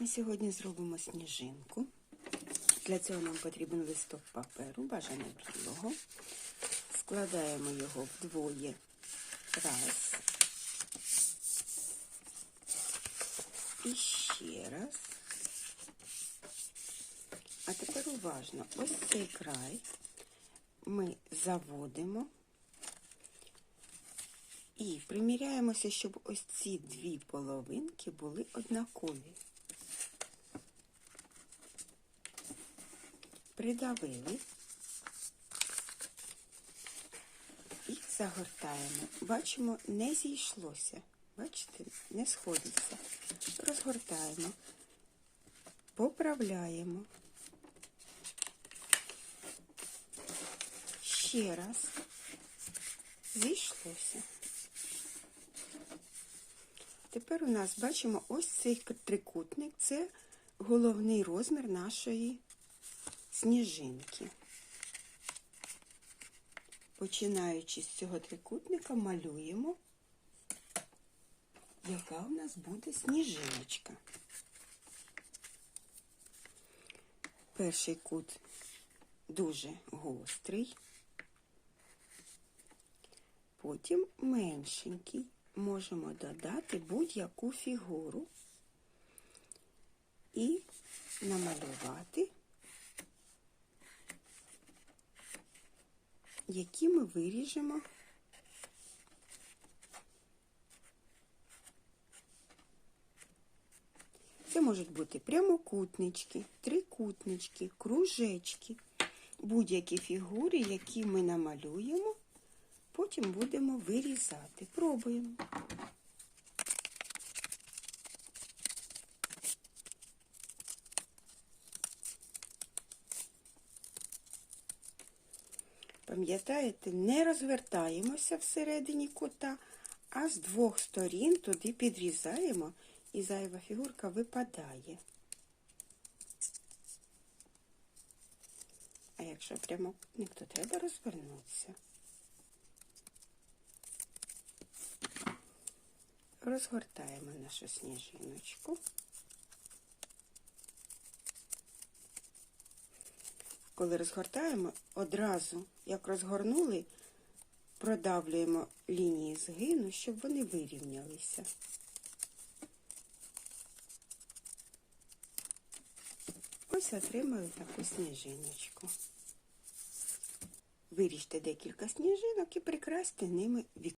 Ми сьогодні зробимо сніжинку. Для цього нам потрібен листок паперу, бажано білого. Складаємо його вдвоє. Раз. І ще раз. А тепер уважно. Ось цей край ми заводимо і приміряємося, щоб ось ці дві половинки були однакові. Придавили і загортаємо. Бачимо, не зійшлося. Бачите, не сходиться. Розгортаємо, поправляємо. Ще раз. Зійшлося. Тепер у нас бачимо ось цей трикутник. Це головний розмір нашої сніжинки. Починаючи з цього трикутника, малюємо, яка у нас буде сніжиночка. Перший кут дуже гострий, потім меншенький. Можемо додати будь-яку фігуру і намалювати, які ми виріжемо Це можуть бути прямокутнички, трикутнички, кружечки, будь-які фігури, які ми намалюємо, потім будемо вирізати. Пробуємо. Пам'ятаєте, не розвертаємося всередині кута, а з двох сторін туди підрізаємо і зайва фігурка випадає. А якщо прямокутник, то треба розвернутися. Розгортаємо нашу сніжиночку. Коли розгортаємо, одразу, як розгорнули, продавлюємо лінії згину, щоб вони вирівнялися. Ось отримаю таку сніжиночку. Виріжте декілька сніжинок і прикрасьте ними вікно.